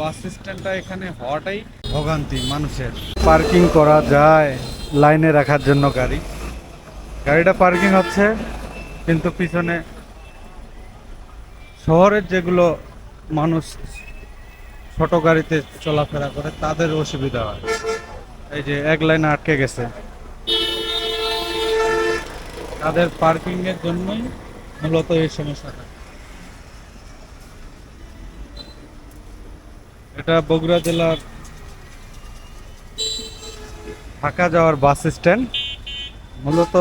বাস স্ট্যান্ডটা এখানে হওয়াটাই ভোগান্তি মানুষের। পার্কিং করা যায়, লাইনে রাখার জন্য গাড়ি। গাড়িটা পার্কিং হচ্ছে, কিন্তু পিছনে শহরের যেগুলো মানুষ ছোট গাড়িতে চলাফেরা করে, তাদের অসুবিধা হয়। এই যে এক লাইনে আটকে গেছে। তাদের পার্কিংয়ের জন্যই মূলত এই সমস্যাটা। এটা বগুড়া জেলার ঢাকা যাওয়ার বাস স্ট্যান্ড। মূলত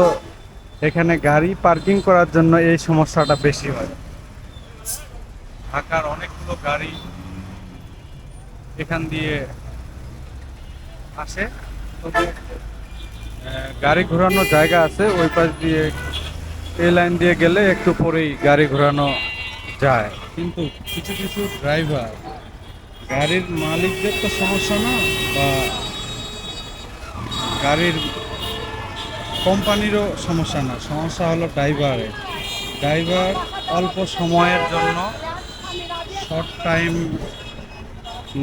এখানে গাড়ি পার্কিং করার জন্য এই সমস্যাটা বেশি হয়। ঢাকার অনেকগুলো গাড়ি এখান দিয়ে আসে। তবে গাড়ি ঘোরানোর জায়গা আছে, ওই পাশ দিয়ে এই লাইন দিয়ে গেলে একটু পরেই গাড়ি ঘোরানো যায়। কিন্তু কিছু কিছু ড্রাইভার গাড়ির মালিকদের তো সমস্যা না, বা গাড়ির কোম্পানিরও সমস্যা না। সমস্যা হলো ড্রাইভারের। ড্রাইভার অল্প সময়ের জন্য, শর্ট টাইম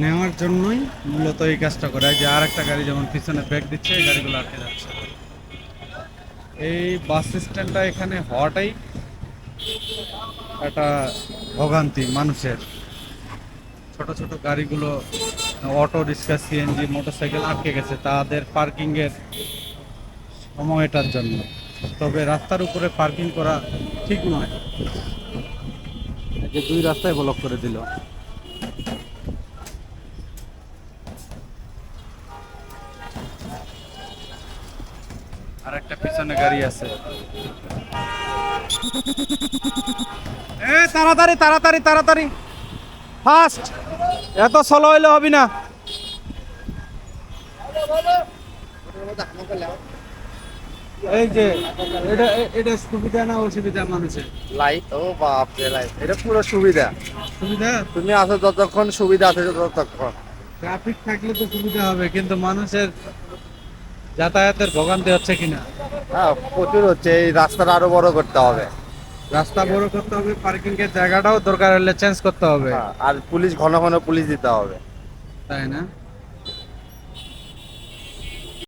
নেওয়ার জন্যই মূলত এই কাজটা করে। যে আর একটা গাড়ি যেমন পিছনে ব্রেক দিচ্ছে, এই গাড়িগুলো আটকে যাচ্ছে। এই বাস স্ট্যান্ডটা এখানে হওয়াটাই একটা ভোগান্তি মানুষের। ছোট ছোট গাড়িগুলো অটো রিক্সা সিএনজি মোটরসাইকেল আটকে গেছে তাদের পার্কিং এর সময়টার জন্য। তবে রাস্তার উপরে পার্কিং করা ঠিক নয়। যে দুই রাস্তায় ব্লক করে দিল। আর একটা পিছনে গাড়ি আছে। এ তাড়াতাড়ি তাড়াতাড়ি তাড়াতাড়ি। ফাস্ট এত সলো হইলে হবি না। এই যে এটা এটা সুবিধা না অসুবিধা মানুষের? লাইট ও বাপ রে লাইট এটা পুরো সুবিধা। সুবিধা? তুমি আসো যতক্ষণ সুবিধা আছে ততক্ষণ। ট্রাফিক থাকলে তো সুবিধা হবে কিন্তু মানুষের যাতায়াতের ভোগান্তি হচ্ছে কিনা? হ্যাঁ প্রচুর হচ্ছে এই রাস্তাটা আরও বড় করতে হবে। রাস্তা বড় করতে হবে পার্কিং এর জায়গাটাও দরকার হলে চেঞ্জ করতে হবে। হ্যাঁ, আর পুলিশ ঘন ঘন পুলিশ দিতে হবে। তাই না?